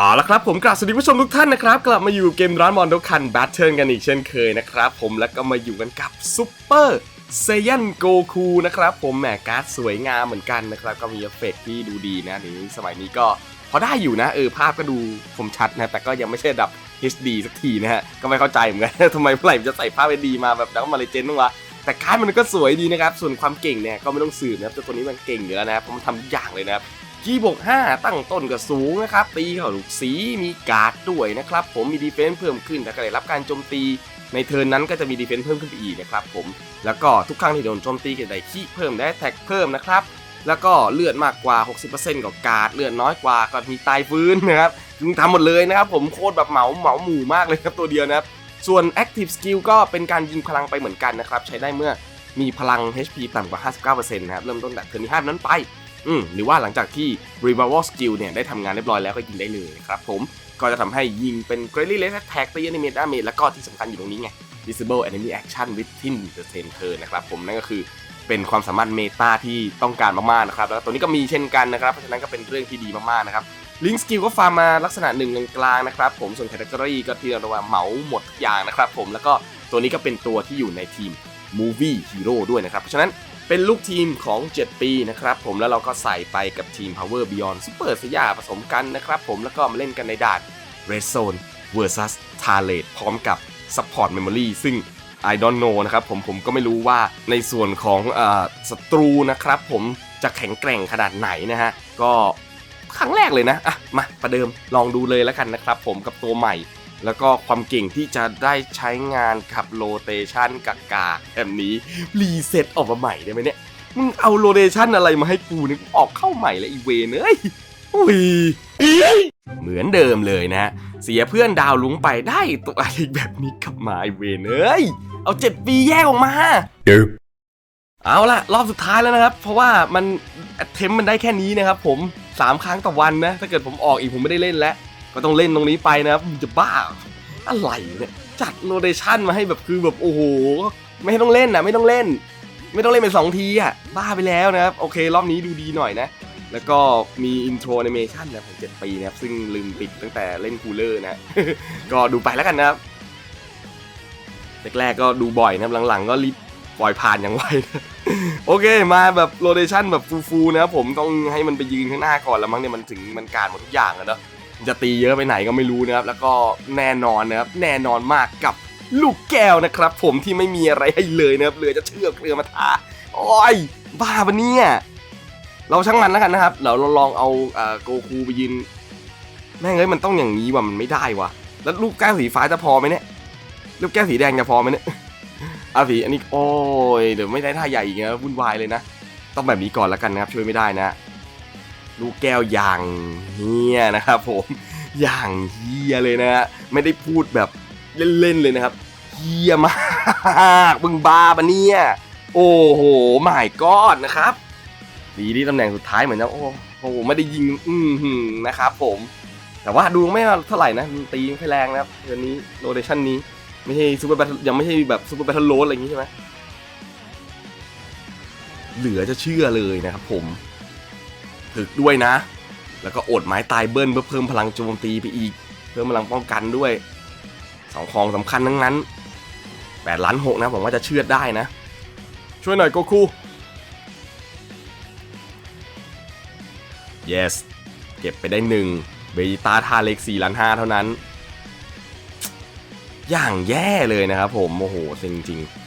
เอาละครับผมกราบสวัสดีผู้ชมทุกท่านนะครับ กลับมาอยู่เกมร้านมอนโดคันแบทเทิลกันอีกเช่นเคยนะครับผมแล้วก็มาอยู่กันกับซุปเปอร์เซยันโกคูนะครับผมแหมการ์ดสวยงามเหมือนกันนะครับ ก็มีเอฟเฟกต์ที่ดูดีนะเดี๋ยวนี้สมัยนี้ก็พอได้อยู่นะเออภาพก็ดูคมชัดนะ แต่ก็ยังไม่ใช่ดับ HD สักทีนะฮะ ก็ไม่เข้าใจเหมือนกันทำไมเมื่อไหร่จะใส่ภาพ HD มาแบบดักมาเลเจนด์บ้างวะแต่การ์ดมันก็สวยดีนะครับ ส่วนความเก่งเนี่ยก็ไม่ต้องสืบนะครับแต่ตัวนี้มันเก่งอยู่แล้วนะครับเพราะมันทำทุกอย่างเลยนะครับ กีบวก5ตั้งต้นก็สูงนะครับ ตีเข้าลูกสีมีการ์ดด้วยนะครับ ผมมีดีเฟนซ์เพิ่มขึ้นถ้าเกิดได้รับการโจมตี ในเทิร์นนั้นก็จะมีดีเฟนซ์เพิ่มขึ้นไปอีกนะครับผมแล้วก็ทุกครั้งที่โดนโจมตีก็จะได้ขี้เพิ่มได้แท็กเพิ่มนะครับแล้วก็เลือดมากกว่า 60%กับการ์ดเลือดน้อยกว่าก็มีตายฟื้นนะครับจึงทำหมดเลยนะครับ ผมโคตรแบบเหมาเหมาหมู่มากเลยครับตัวเดียวนะครับส่วน Active Skill ก็เป็นการยิงพลังไปเหมือนกันนะครับ ใช้ได้เมื่อมีพลัง HP ต่ำกว่า 59%นะครับ เริ่มต้นจากเทิร์นที่5นั้นไป อืมหรือว่าหลังจากที่ Revival Skill เนี่ยได้ทำงานเรียบร้อยแล้วก็ยิงได้เลยครับผมก็จะทำให้ยิงเป็น Greatly Less Attack ตี Enemy Damage แล้วก็ที่สำคัญอยู่ตรงนี้ไง Disable Enemy Action within the same turn นะครับผมนั่นก็คือเป็นความสามารถเมตาที่ต้องการมากๆนะครับแล้วตัวนี้ก็มีเช่นกันนะครับเพราะฉะนั้นก็เป็นเรื่องที่ดีมากๆนะครับลิงสกิลก็ฟาร์มมาลักษณะหนึ่งกลางๆนะครับผมส่วนแคตตากรีก็ที่เราเรียกว่าเหมาหมดทุกอย่างนะครับผมแล้วก็ตัวนี้ก็เป็นตัวที่อยู่ในทีม Movie Hero ด้วยนะครับเพราะฉะนั้น เป็นลูกทีมของ 7 ปีนะครับผมแล้วเราก็ใส่ไปกับทีม Power Beyond Super สยาผสมกันนะครับผมแล้วก็มาเล่นกันในด่าน Red Zone vs t a l e t พร้อมกับ Support Memory ซึ่ง I don't know นะครับผมผมก็ไม่รู้ว่าในส่วนของศัตรูนะครับผมจะแข็งแกร่งขนาดไหนนะฮะ ก็ครั้งแรกเลยนะ อะ มาประเดิมลองดูเลยแล้วกันนะครับผมกับตัวใหม่ แล้วก็ความเก่งที่จะได้ใช้งานขับโรเตชันกากาแบบนี้รีเซ็ตออกมาใหม่ได้ไหมเนี่ย มึงเอาโรเตชันอะไรมาให้กูนี่กูออกเข้าใหม่แล้วอีเวนเอ้ยอุ้ยเหมือนเดิมเลยนะฮะเสียเพื่อนดาวลุงไปได้ตัวอะไรแบบนี้กลับมาไอเวนเอ้ย เอาเจ็ดปีแยกออกมาเอาละรอบสุดท้ายแล้วนะครับ เพราะว่ามันเทมมันได้แค่นี้นะครับผม 3 ครั้งต่อวันนะ ถ้าเกิดผมออกอีกผมไม่ได้เล่นแล้ว ก็ต้องเล่นตรงนี้ไปนะครับมึงจะบ้าอะไรเนี่ยจัดโรเดชันมาให้แบบคือแบบโอ้โหไม่ต้องเล่นนะไม่ต้องเล่น ไม่ต้องเล่นเป็นสองทีอะบ้าไปแล้วนะครับโอเค รอบนี้ดูดีหน่อยนะ แล้วก็มีอินโทรแอนิเมชันนะของ7ปีนะครับ ซึ่งลืมปิดตั้งแต่เล่นคูลเลอร์นะก็ดูไปแล้วกันนะครับแรกๆก็ดูบ่อยนะครับหลังๆ ก็รีบปล่อยผ่านอย่างไวโอเคมาแบบโรเดชันแบบฟูๆนะครับผมต้องให้มันไปยืนข้างหน้าก่อนแล้วมั้งเนี่ยมันถึงมันการหมดทุกอย่างอะเนาะ จะตีเยอะไปไหนก็ไม่รู้นะครับ แล้วก็แน่นอนนะครับ แน่นอนมากกับลูกแก้วนะครับ ผมที่ไม่มีอะไรให้เลยนะครับเหลือจะเชือกเรือมาทาโอ้ยบ้าปะเนี่ยเราช่างมันแล้วกันนะครับเราลองเอาโกคูไปยืนแม่งเอ้ยมันต้องอย่างนี้ว่ะมันไม่ได้ว่ะ แล้วลูกแก้วสีฟ้าจะพอไหมเนี่ยลูกแก้วสีแดงจะพอไหมเนี่ยเอาสีอันนี้โอ้ยเดี๋ยวไม่ได้ท่าใหญ่อีกนะวุ่นวายเลยนะ ต้องแบบนี้ก่อนแล้วกันนะครับช่วยไม่ได้นะ ลูกแก้วอย่างเฮียนะครับผมอย่างเฮียเลยนะฮะไม่ได้พูดแบบเล่นๆเลยนะครับเฮียมากมึงบ้าปะเนี่ยโอ้โหหมายกอดนะครับดีที่ตำแหน่งสุดท้ายเหมือนจะโอ้โหไม่ได้ยิงอืมหืมนะครับผม แต่ว่าดูไม่เท่าไหร่นะตีไม่แรงนะครับเดือนนี้โรเดชันนี้ไม่ใช่ซูเปอร์แบทยังไม่ใช่แบบซูเปอร์แบทโรดอะไรอย่างงี้ใช่ไหมเหลือจะเชื่อเลยนะครับผม ถึกด้วยนะ แล้วก็อดไม้ตายเบิ้ลเพื่อเพิ่มพลังโจมตีไปอีก เพิ่มพลังป้องกันด้วยสองของสำคัญทั้งนั้นแปดล้านหกนะผมว่าจะเชื่อดได้นะ ช่วยหน่อยโกคู yes เก็บไปได้หนึ่งเบจิต้าทาเล็ก4ล้าน5เท่านั้น อย่างแย่เลยนะครับผม โอ้โหจริงจริงๆ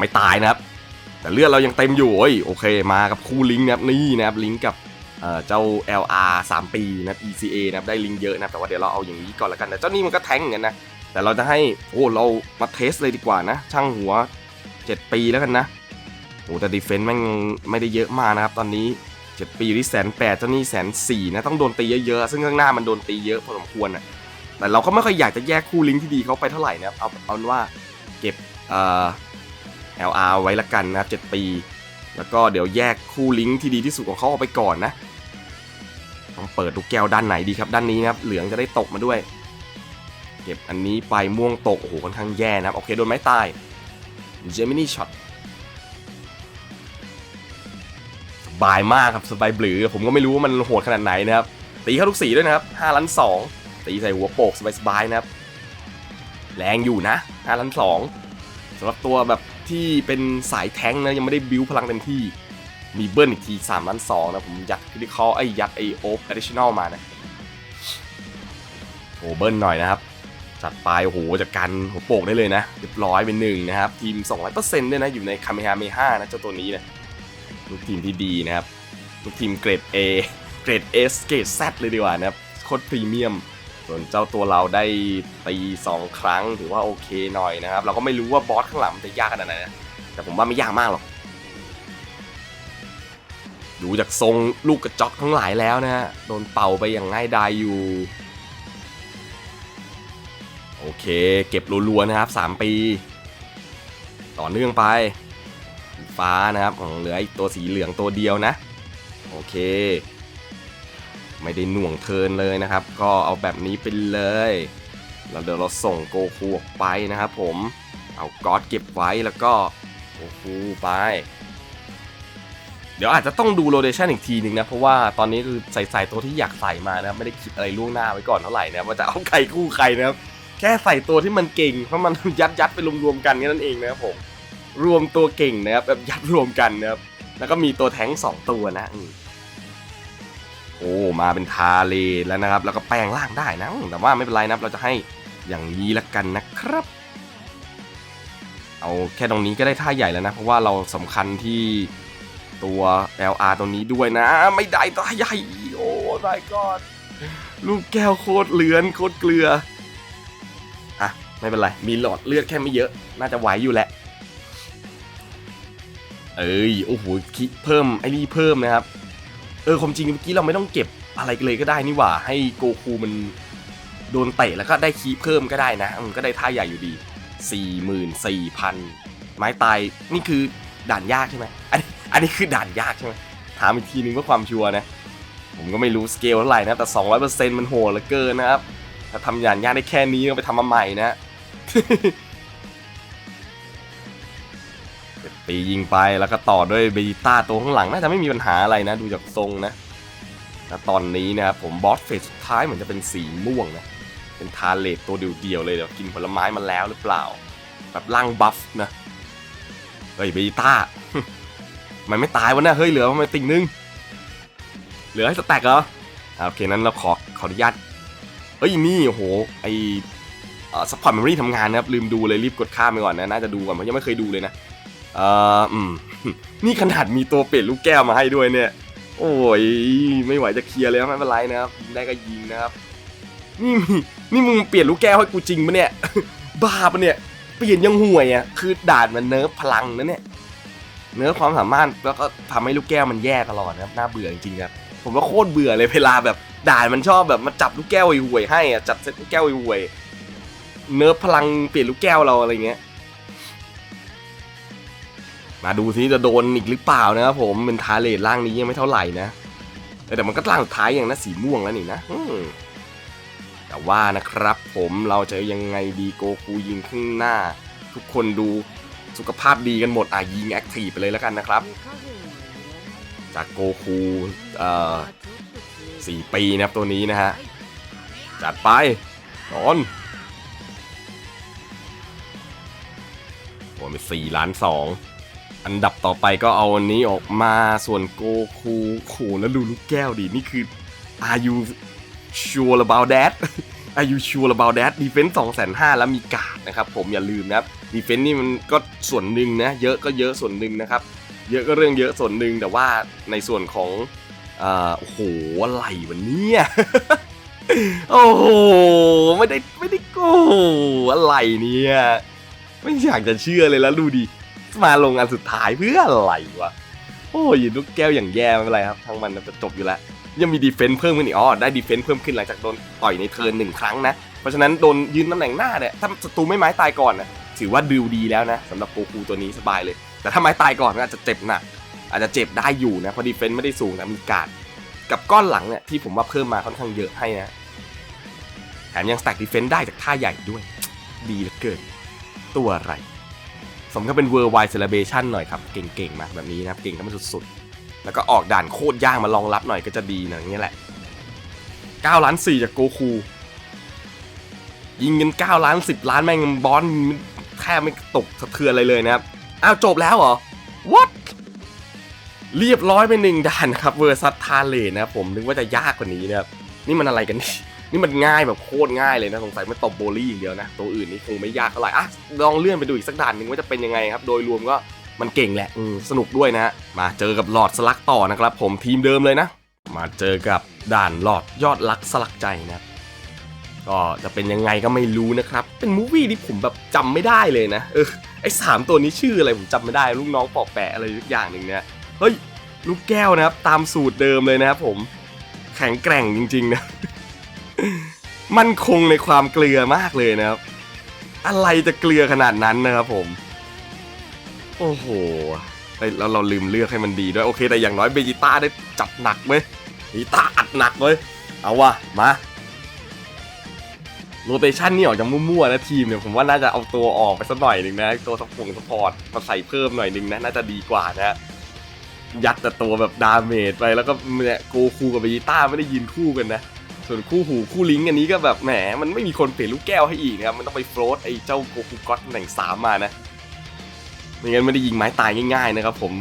ไม่ตายนะครับ แต่เลือดเรายังเต็มอยู่โอ้ยโอเคมากับคู่ลิงก์นะครับนี่นะครับลิงก์กับเอ่อเจ้า LR 3 ปีนะ ECA นะครับได้ลิงก์เยอะนะแต่ว่าเดี๋ยวเราเอาอย่างนี้ก่อนล้วกันแต่เจ้านี่มันก็แทงเหมือนนนะแต่เราจะให้โอ้เรามาเทสเลยดีกว่านะ ช่างหัว 7 ปีแล้วกันนะโอ้แต่ดีเฟนซ์แม่งไม่ได้เยอะมากนะครับ ตอนนี้ 7 ปีอยู่ที่แสนแปดเจ้านี่แสนสี่นะต้องโดนตีเยอะๆซึ่งข้างหน้ามันโดนตีเยอะพอสมควรอะแต่เราก็ไม่ค่อยอยากจะแยกคู่ลิงก์ที่ดีเขาไปเท่าไหร่นะครับเอาเอาว่าเก็บเอ่อ LR ไว้ละกันนะครับ 7 ปี แล้วก็เดี๋ยวแยกคู่ลิงก์ที่ดีที่สุดของเขาออกไปก่อนนะต้องเปิดลูกแก้วด้านไหนดีครับ ด้านนี้นะครับ เหลืองจะได้ตกมาด้วย เก็บอันนี้ไปม่วงตก โอ้โห ค่อนข้างแย่นะครับ โอเค โดนไม้ตาย Gemini Shot บายมากครับ สบายบลือ ผมก็ไม่รู้ว่ามันโหดขนาดไหนนะครับ ตีเข้าทุกสีด้วยนะครับ5ล้าน2ตีใส่หัวโปกสบายๆนะครับ แรงอยู่นะ5ล้าน2สำหรับตัวแบบ ที่เป็นสายแท้งนะยังไม่ได้บิวพลังเต็มที่มีเบิ้ลอีกที3ล้าน2นะ ผมยัดที่เขาไอ้ยัดไอโอ๊ค additional มานะโอ้เบิ้ลหน่อยนะครับ จัดไปโอ้โหจัดการหัวโปกได้เลยนะเรียบร้อยเป็นหนึ่งนะครับ ทีม 200%ด้วยนะ อยู่ในคาเมฮาเมห้านะเจ้าตัวนี้นะลูกทีมที่ดีนะครับลูกทีมเกรด A เกรด S เกรด Z เลยดีกว่านะครับโคตรพรีเมียม ส่วนเจ้าตัวเราได้ตี2ครั้งถือว่าโอเคหน่อยนะครับ เราก็ไม่รู้ว่าบอสข้างหลังมันจะยากขนาดไหนนะแต่ผมว่าไม่ยากมากหรอกดูจากทรงลูกกระจอกทั้งหลายแล้วนะฮะโดนเป่าไปอย่างง่ายดายอยู่ โอเค เก็บรัวๆนะครับ 3 ปี ต่อเนื่องไป ฟ้านะครับของเหลืออีกตัวสีเหลืองตัวเดียวนะ โอเค ไม่ได้หน่วงเทินเลยนะครับ ก็เอาแบบนี้ไปเลยแล้วเดี๋ยวเราส่งโกคูออกไปนะครับผมเอาก๊อตเก็บไว้แล้วก็โกคูไป เดี๋ยวอาจจะต้องดูโรเดชันอีกทีหนึ่งนะ เพราะว่าตอนนี้คือใส่ใส่ตัวที่อยากใส่มานะครับไม่ได้คิดอะไรล่วงหน้าไว้ก่อนเท่าไหร่นะครับว่าจะเอาใครคู่ใครนะครับแค่ใส่ตัวที่มันเก่งเพราะมันยัดยัดไปรวมๆกันแค่นั้นเองนะครับผมรวมตัวเก่งนะครับแบบยัดรวมกันนะครับแล้วก็มีตัวแท้งสองตัวนะอื โอ้มาเป็นทาเลแล้วนะครับ แล้วก็แปลงร่างได้นะ แต่ว่าไม่เป็นไรนะเราจะให้อย่างนี้ละกันนะครับ เอาแค่ตรงนี้ก็ได้ท่าใหญ่แล้วนะ เพราะว่าเราสำคัญที่ตัว LR ตัวนี้ด้วยนะ ไม่ได้ท่าใหญ่โอ้ my god ลูกแก้วโคตรเลือนโคตรเกลืออะไม่เป็นไร มีหลอดเลือดแค่ไม่เยอะ น่าจะไหวอยู่แหละ เอ้ย โอ้โหคิเพิ่มไอ้นี่เพิ่มนะครับ เออความจริงเมื่อกี้เราไม่ต้องเก็บอะไรเลยก็ได้นี่หว่า ให้โกคูมันโดนเตะแล้วก็ได้คีเพิ่มก็ได้นะมันก็ได้ท่าใหญ่อยู่ดี 44,000 ไม้ตายนี่คือด่านยากใช่ไหมอันนี้อันนี้คือด่านยากใช่ไหมถามอีกทีนึงเพื่อความชัวร์นะ ผมก็ไม่รู้สเกลเท่าไหร่นะ แต่ 200%มันโหดเหลือเกินนะครับ ถ้าทำอย่างยากได้แค่นี้ก็ไปทำมาใหม่นะียิงไปแล้วก็ต่อด้วยเบจิต้าตัวข้างหลังน่าจะไม่มีปัญหาอะไรนะดูจากทรงนะแต่ตอนนี้นะครับผมบอสเฟสสุดท้ายเหมือนจะเป็นสีม่วงนะเป็นทาเลตตัวเดียวๆเลยเดี๋ยวกินผลไม้มาแล้วหรือเปล่า แบบร่างบัฟนะเฮ้ยเบจิต้ามันไม่ตายวะเนี่ยเฮ้ยเหลือมาติ่งนึงเหลือให้สแต็กเหรอโอเคนั้นเราขอขออนุญาตเอ้ยนี่โอ้โหไอสปอร์ตเมมโมรี่ทำงานนะครับลืมดูเลยรีบกดข้ามไปก่อนนะน่าจะดูก่อนเพราะยังไม่เคยดูเลยนะ อ่ออืม นี่ขนาดมีตัวเปลี่ยนลูกแก้วมาให้ด้วยเนี่ย โอ้ย ไม่ไหวจะเคลียร์เลยไม่เป็นไรนะครับ ได้ก็ยิงนะครับ นี่มีนี่มึงเปลี่ยนลูกแก้วให้กูจริงปะเนี่ย บ้าปะเนี่ย เปลี่ยนยังห่วยอะ คือด่านมันเนิร์ฟพลังนะเนี่ย เนื้อความสามารถแล้วก็ทำให้ลูกแก้วมันแย่ตลอดนะครับ น่าเบื่อจริงๆครับ ผมว่าโคตรเบื่อเลยเวลาแบบด่านมันชอบแบบมาจับลูกแก้วห่วยให้อะจัดเซตลูกแก้วห่วย เนิร์ฟพลังเปลี่ยนลูกแก้วเราอะไรเงี้ย มาดูซิจะโดนอีกหรือเปล่านะครับผมเป็นทาเลทร่างนี้ยังไม่เท่าไหร่นะแต่มันก็ร่างสุดท้ายอย่างนะสีม่วงแล้วนี่นะแต่ว่านะครับผมเราจะยังไงดีโกคูยิงข้างหน้า ทุกคนดูสุขภาพดีกันหมดอะยิงแอคทีฟไปเลยแล้วกันนะครับ จากโกคูเอ่อสี่ปีนะครับตัวนี้นะฮะจัดไปนอนโอ้เป็นสี่ล้านสอง อันดับต่อไปก็เอาอันนี้ออกมาส่วนโกคูโหแล้วดูลูกแก้วดิ นี่คือ are you sure about that are you sure about that defense 2 5 0 0 0แล้วมีกาดนะครับ ผมอย่าลืมนะครับ defense นี่มันก็ส่วนหนึ่งนะ เยอะก็เยอะส่วนหนึ่งนะครับ เยอะก็เรื่องเยอะส่วนหนึ่งแต่ว่าในส่วนของอ่อโอ้โหอะไรวันนี้โอ้โหไม่ได้ไม่ได้โก้อะไรเนี่ย ไม่อยากจะเชื่อเลยแล้วดูดิ มาลงอันสุดท้ายเพื่ออะไรวะ โอ้ยลูกแก้วอย่างแย่ไม่เป็นไรครับทั้งมันจะจบอยู่แล้ว ยังมีดีเฟนส์เพิ่มขึ้นอีกอ๋อได้ดีเฟนส์เพิ่มขึ้นหลังจากโดนต่อยในเทิร์นหนึ่งครั้งนะ เพราะฉะนั้นโดนยืนตำแหน่งหน้าเนี่ยถ้าศัตรูไม่ไม้ตายก่อนนะถือว่าดูดีแล้วนะสำหรับโกคูตัวนี้สบายเลย แต่ถ้าไม้ตายก่อนก็อาจจะเจ็บหนักอาจจะเจ็บได้อยู่นะเพราะดีเฟนส์ไม่ได้สูงแต่มีการกับก้อนหลังเนี่ยที่ผมว่าเพิ่มมาค่อนข้างเยอะให้นะแถมยังสแต็กดีเฟนส์ได้จากท่าใหญ่ด้วย ดีเหลือเกิน ตัวอะไร สมกับเป็นเวอร์ไวเซเลเบชันหน่อยครับ เก่งๆมาแบบนี้นะครับ เก่งกันมาสุดๆ แล้วก็ออกด่านโคตรยากมารองรับหน่อยก็จะดีนะอย่างเงี้ยแหละ9ล้าน4จากโกคู ยิงกัน9ล้าน 10 ล้านแม่งบอลแทบไม่ตกสะเทือนอะไรเลยนะครับ อ้าวจบแล้วเหรอ what เรียบร้อยไปหนึ่งด่านครับเวอร์ซัตทาเลนะครับผมนึกว่าจะยากกว่านี้นะครับนี่มันอะไรกันนี่ นี่มันง่ายแบบโคตรง่ายเลยนะสงสัยมันตบโบลี่อย่างเดียวนะ ตัวอื่นนี่คงไม่ยากเท่าไหร่อะลองเลื่อนไปดูอีกสักด่านหนึ่งว่าจะเป็นยังไงครับ โดยรวมก็มันเก่งแหละสนุกด้วยนะมาเจอกับหลอดสลักต่อนะครับผมทีมเดิมเลยนะ มาเจอกับด่านหลอดยอดรักสลักใจนะครับก็จะเป็นยังไงก็ไม่รู้นะครับ เป็นมูวี่ที่ผมแบบจำไม่ได้เลยนะเออไอสามตัวนี้ชื่ออะไรผมจำไม่ได้ลูกน้องปอกแปะอะไรทุกอย่างหนึ่งเนี่ยเฮ้ยลูกแก้วนะครับตามสูตรเดิมเลยนะครับผมแข็งแกร่งจริงๆนะ มั่นคงในความเกลือมากเลยนะครับ อะไรจะเกลือขนาดนั้นนะครับผม โอ้โหแล้วเราลืมเลือกให้มันดีด้วยโอเค แต่อย่างน้อยเบจิต้าได้จัดหนักเว้ยเบจิต้าอัดหนักเว้ยเอาวะมาโรเตชันนี่ออกจากมั่วๆนะทีมเนี่ยผมว่าน่าจะเอาตัวออกไปสักหน่อยหนึ่งนะ ตัวสปงสปอร์ตมาใส่เพิ่มหน่อยหนึ่งนะ น่าจะดีกว่านะยัดแต่ตัวแบบดาเมจไปแล้วก็เนี่ยโกคูกับเบจิต้าไม่ได้ยืนคู่กันนะ ส่วนคู่หูคู่ลิงก์อันนี้ก็แบบแหมมันไม่มีคนเปลี่ยนลูกแก้วให้อีกนะครับมันต้องไปโฟลตไอ้เจ้าโกคูก็อตแหน่งสามมานะไม่งั้นไม่ได้ยิงไม้ตายง่าย ๆ นะครับ ผม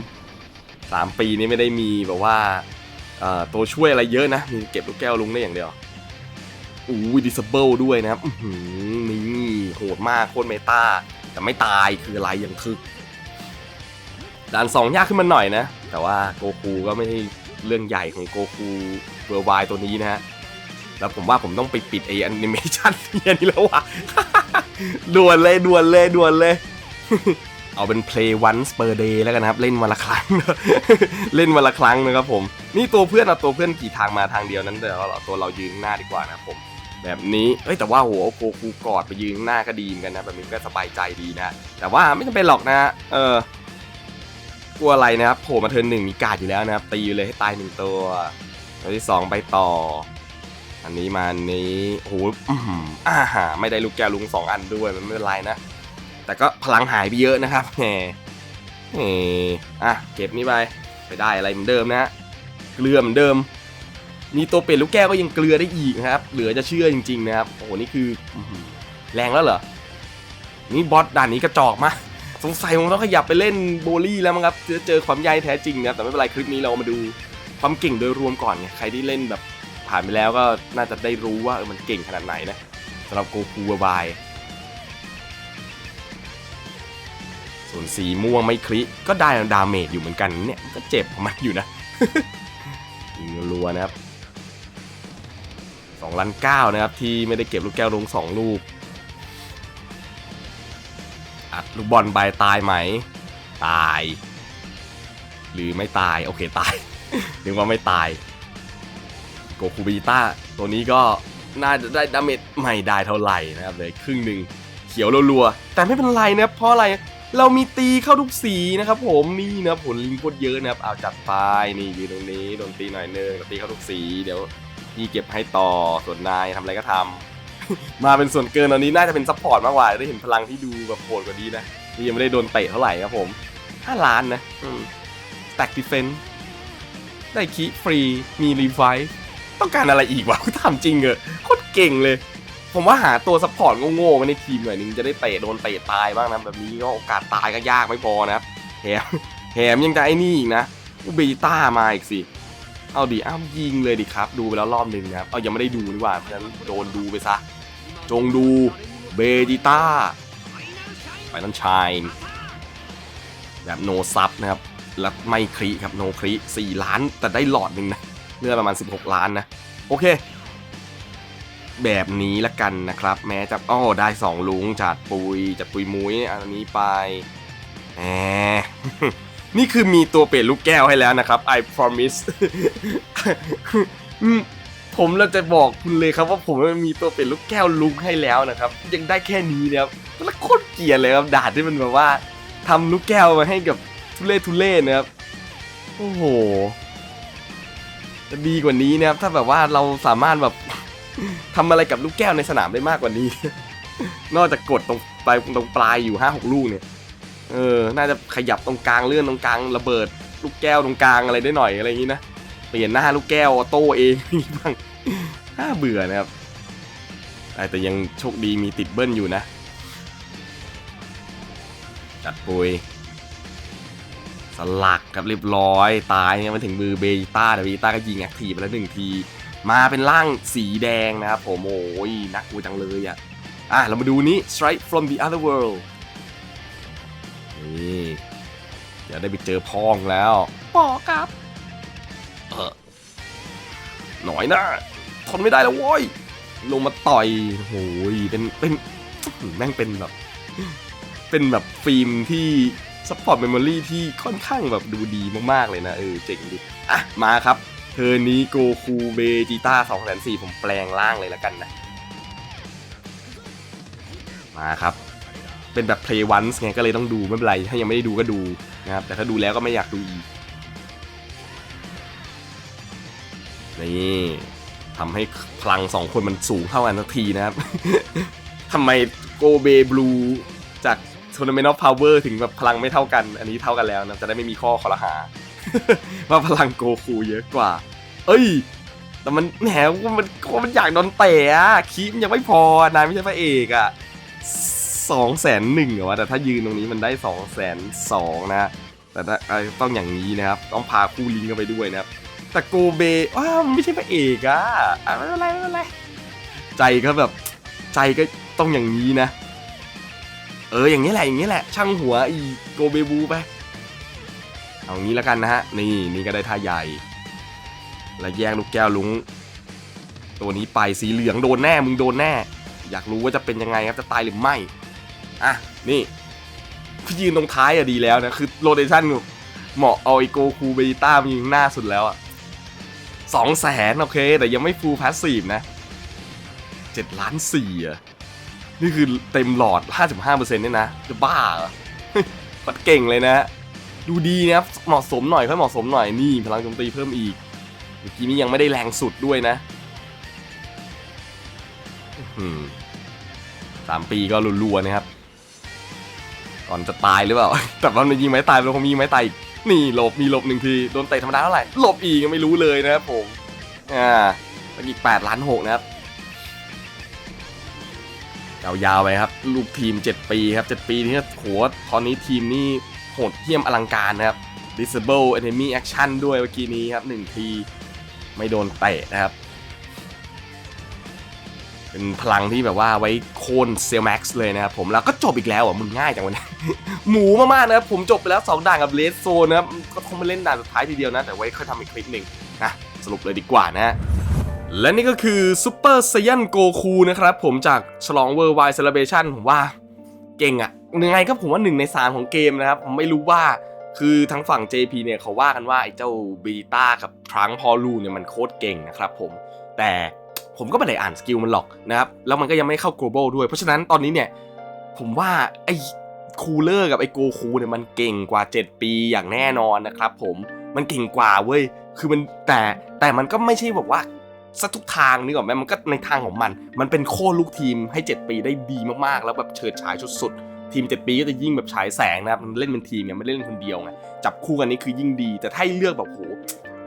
สามปีนี้ไม่ได้มีแบบว่าตัวช่วยอะไรเยอะนะมีเก็บลูกแก้วลุงได้อย่างเดียวอู้ดิสเบิลด้วยนะครับนี่โหดมากโคตรเมตาแต่ไม่ตายคืออะไรอย่างทึกด่านสองยากขึ้นมาหน่อยนะ แต่ว่าโกคูก็ไม่ใช่เรื่องใหญ่ของโกคูเวอร์ไวตัวนี้นะฮะ แล้วผมว่าผมต้องไปปิดไอแอนิเมชันเนี่ยนี่แล้วว่ะด่วนเลยด่วนเลยด่วนเลย เอาเป็น play once per day แล้วกันนะครับ เล่นวันละครั้ง เล่นวันละครั้งนะครับผม นี่ตัวเพื่อนเอาตัวเพื่อนกี่ทางมาทางเดียวนั้นเดี๋ยวเราตัวเรายืนหน้าดีกว่านะครับผม แบบนี้เอ้ยแต่ว่าโหโกคูกอดไปยืนหน้าก็ดีเหมือนกันนะแบบนี้ก็สบายใจดีนะแต่ว่าไม่จำเป็นหรอกนะเออกลัวอะไรนะครับโผล่มาเทิร์นหนึ่งมีกาดอยู่แล้วนะครับตีเลยให้ตายหนึ่งตัวตัวที่สองไปต่อ อันนี้มาอันนี้โอ้โหอื้อหืออ่าหาไม่ได้ลูกแก้วลุงสองอันด้วยมันไม่เป็นไรนะ แต่ก็พลังหายไปเยอะนะครับแหมแหมอะเก็บนี่ไปไปได้อะไรเหมือนเดิมนะฮะเกลือเหมือนเดิม มีตัวเป็ดลูกแก้วก็ยังเกลือได้อีกนะครับ เหลือจะเชื่อจริง ๆ นะครับ โอ้โหนี่คืออื้อหือแรงแล้วเหรอ นี่บอสด่านนี้กระจอกมากสงสัยผมต้องขยับไปเล่นโบลี่แล้วมั้งครับจะเจอความใยแท้จริงนะครับแต่ไม่เป็นไรคลิปนี้เรามาดูความเก่งโดยรวมก่อนไงใครที่เล่นแบบ ผ่านไปแล้วก็น่าจะได้รู้ว่ามันเก่งขนาดไหนนะสำหรับโกคูบาย ส่วนสีม่วงไม่คลิก็ได้ดาเมจอยู่เหมือนกันเนี่ยก็เจ็บมันอยู่นะยิงรัวนะครับสองล้านเก้านะครับ ที่ไม่ได้เก็บลูกแก้วลงสองลูก อัดลูกบอลไปตายไหม ตาย หรือไม่ตาย โอเคตาย นึกว่าไม่ตาย โกคูบิต้าตัวนี้ก็น่าจะได้ดาเมจไม่ได้เท่าไหร่นะครับเลยครึ่งหนึ่งเขียวรัวๆแต่ไม่เป็นไรนะเพราะอะไรเรามีตีเข้าทุกสีนะครับผมนี่นะผลลิงโคตรเยอะนะครับเอาจัดไปนี่อยืนตรงนี้โดนตีหน่อยนึงตีเข้าทุกสีเดี๋ยวพี่เก็บให้ต่อส่วนนายทำอะไรก็ทำมาเป็นส่วนเกินตอนนี้น่าจะเป็นซัพพอร์ตมากกว่าได้เห็นพลังที่ดูแบบโหดกว่านี้นะนี่ยังไม่ได้โดนเตะเท่าไหร่ครับผม5ล้านนะแต็กดิเฟนได้คีฟรีมีรีไฟ ต้องการอะไรอีกวะกูถามจริงเหอะโคตรเก่งเลย ผมว่าหาตัวซัพพอร์ตโง่ๆมาในทีมหน่อยนึงจะได้เตะโดนเตะตายบ้างนะแบบนี้ก็โอกาสตายก็ยากไม่พอนะครับแถมแถมยังจะไอ้นี่อีกนะอุเบต้ามาอีกสิเอาดิอ้าวยิงเลยดิครับ ดูไปแล้วรอบหนึ่งนะครับเอายังไม่ได้ดูดีกว่าเพราะฉะนั้นโดนดูไปซะ จงดูเบจิต้าไปนั่นชายแบบโนซับนะครับ แล้วไม่ครีครับโนครี4ล้านแต่ได้หลอดหนึ่งนะ เลือดประมาณ 16 ล้านนะ โอเค แบบนี้ละกันนะครับ แม้จะอ้อได้ 2 ลุงจัดปุยจัดปุยมุ้ยอันนี้ไปแหมนี่คือมีตัวเปลี่ยนลูกแก้วให้แล้วนะครับ I promise ผมเราจะบอกคุณเลยครับว่าผมมีตัวเปลี่ยนลูกแก้วลุงให้แล้วนะครับ ยังได้แค่นี้นะครับแล้วโคตรเกลียดเลยครับด่าที่มันแบบว่าทำลูกแก้วมาให้กับทุเล่ทุเล่นะครับโอ้โห จะดีกว่านี้นะครับถ้าแบบว่าเราสามารถแบบทำอะไรกับลูกแก้วในสนามได้มากกว่านี้ นอกจากกดตรงปลายตรงปลายอยู่ห้าหกลูกเนี่ย เออ น่าจะขยับตรงกลางเลื่อนตรงกลางระเบิด ลูกแก้วตรงกลางอะไรได้หน่อยอะไรอย่างนี้นะเปลี่ยนหน้าลูกแก้วออโต้เองบ้างน่าเบื่อนะครับแต่แต่ยังโชคดีมีติดเบิ้ลอยู่นะ จัดปุย สลักครับเรียบร้อย ตายเนี่ยมาถึงมือเบต้าแต่เบต้าก็ยิงแอคทีฟไปแล้วหนึ่งที มาเป็นร่างสีแดงนะครับผมโอ้ยนักกูจังเลยอะอะ เรามาดูนี้ Strike from the other world นี่เดี๋ยวได้ไปเจอพองแล้วปอครับเออหน่อยนะทนไม่ได้แล้วโว้ยลงมาต่อยโอ้ยเป็นเป็นอื้อหือแม่งเป็นแบบ เป็นแบบฟิล์มที่ ซัพพอร์ตเมมโมรีที่ค่อนข้างแบบดูดีมากๆเลยนะ เออเจ๋งดิอะ มาครับ เธอนี้โกคูเบจิต้า2 0 0 4ผมแปลงร่างเลยแล้วกันนะ มาครับ เป็นแบบ play once ไงก็เลยต้องดูไม่เป็นไร ถ้ายังไม่ได้ดูก็ดูนะครับ แต่ถ้าดูแล้วก็ไม่อยากดูอีก นี่ทำให้พลังสองคนมันสูงเท่ากันสักทีนะครับ ทำไมโกเบบลูจาก Tournament of Power ถึงแบบพลังไม่เท่ากัน อันนี้เท่ากันแล้วนะจะได้ไม่มีข้อคอรหา ว่าพลังโกคูเยอะกว่า เอ้ย แต่มันแหมมันมันอยากโดนเตะอะคีมยังไม่พอนายไม่ใช่พระเอกอะสองแสนหนึ่งเหรอวะแต่ถ้ายืนตรงนี้มันได้สองแสนสองนะแต่ถ้าต้องอย่างนี้นะครับ ต้องพาคู่ลิงก์เข้าไปด้วยนะครับแต่โกเบว้าวมันไม่ใช่พระเอกอะอะไม่เป็นไรไม่เป็นไรใจก็แบบใจก็ต้องอย่างนี้นะ เอออย่างนี้แหละอย่างนี้แหละ ช่างหัวอีโกเบบูไปเอางี้แล้วกันนะฮะนี่นี่ก็ได้ท่าใหญ่ และแย่งลูกแก้วลุง ตัวนี้ไปสีเหลืองโดนแน่มึงโดนแน่ อยากรู้ว่าจะเป็นยังไงครับจะตายหรือไม่อะนี่พี่ยืนตรงท้ายอะดีแล้วนะคือโรเดชั่นเหมาะเอาไอโกคูเบต้ามายิงหน้าสุดแล้วอะสองแสนโอเค แต่ยังไม่ฟูลพาสซีฟนะเจ็ดล้านสี่อะ นี่คือเต็มหลอด 55%เนี่ยนะ จะบ้าเหรอปัดเก่งเลยนะ ดูดีนะครับ เหมาะสมหน่อยค่อยเหมาะสมหน่อย นี่พลังโจมตีเพิ่มอีก เมื่อกี้นี้ยังไม่ได้แรงสุดด้วยนะสามปีก็รัวๆนะครับ ก่อนจะตายหรือเปล่า แต่ว่ามันยิงไม้ตายมันคงมีไม้ตายอีกนี่หลบมีหลบหนึ่งทีโดนเตะธรรมดาเท่าไหร่หลบอีกไม่รู้เลยนะครับผมอ่าแล้วอีก8ล้านหกนะครับ ยาวๆไปครับ ลูกทีม 7 ปีครับ 7 ปีนี่โหตอนนี้ทีมนี่โหดเหี้ยมอลังการนะครับ disable enemy action ด้วยเมื่อกี้นี้ครับ1ทีไม่โดนเตะนะครับ เป็นพลังที่แบบว่าไว้โค่นเซลแม็กซ์เลยนะครับผมแล้วก็จบอีกแล้วอะมึงง่ายจังวะเนี่ยหมูมากๆนะครับ ผมจบไปแล้ว 2 ด่านกับเลสโซนะครับ ก็คงไปเล่นด่านสุดท้ายทีเดียวนะ แต่ไว้ค่อยทำอีกคลิปหนึ่งนะสรุปเลยดีกว่านะ และนี่ก็คือซูเปอร์ไซยันโกคูนะครับ ผมจากฉลองเวอร์ไวเซเลเบชันผมว่าเก่งอะยังไงก็ผมว่าหนึ่งในสามของเกมนะครับ ผมไม่รู้ว่าคือทางฝั่ง JP เนี่ยเขาว่ากันว่าไอ้เจ้าบีต้ากับทรังพอลูเนี่ยมันโคตรเก่งนะครับผมแต่ผมก็ไม่ได้อ่านสกิลมันหรอกนะครับ แล้วมันก็ยังไม่เข้า global ด้วย เพราะฉะนั้นตอนนี้เนี่ยผมว่าไอ้คูลเลอร์กับไอ้โกคูเนี่ยมันเก่งกว่า 7 ปีอย่างแน่นอนนะครับผมมันเก่งกว่าเว้ยคือมันแต่แต่มันก็ไม่ใช่แบบว่า สักทุกทางนึกออกไหมมันก็ในทางของมัน มันเป็นโค่นลูกทีมให้ 7 ปีได้ดีมากๆ แล้วแบบเฉิดฉายสุดๆ ทีม 7 ปีก็จะยิ่งแบบฉายแสงนะครับมันเล่นเป็นทีมไงไม่เล่นคนเดียวไงจับคู่กันนี่คือยิ่งดี แต่ถ้าให้เลือกแบบโห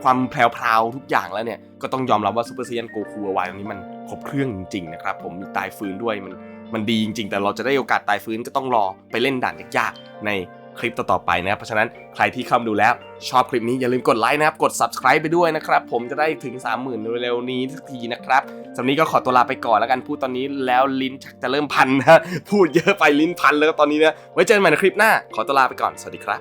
ความแพรวๆทุกอย่างแล้วเนี่ยก็ต้องยอมรับว่าซูเปอร์เซียนโกคูเอาไว้ตรงนี้มันครบเครื่องจริงๆนะครับผมมีตายฟื้นด้วยมันมันดีจริง ๆ แต่เราจะได้โอกาสตายฟื้นก็ต้องรอไปเล่นด่านยากๆใน คลิปต่อๆไปนะครับ เพราะฉะนั้นใครที่เข้ามาดูแล้วชอบคลิปนี้อย่าลืมกดไลค์นะครับ กด subscribe ไปด้วยนะครับ ผมจะได้ถึง 30,000เร็วๆนี้สักทีนะครับสำหรับนี้ก็ขอตัวลาไปก่อนแล้วกันพูดตอนนี้แล้วลิ้นชักจะเริ่มพันนะพูดเยอะไปลิ้นพันแล้วตอนนี้นะไว้เจอกันใหม่ในคลิปหน้า ขอตัวลาไปก่อนสวัสดีครับ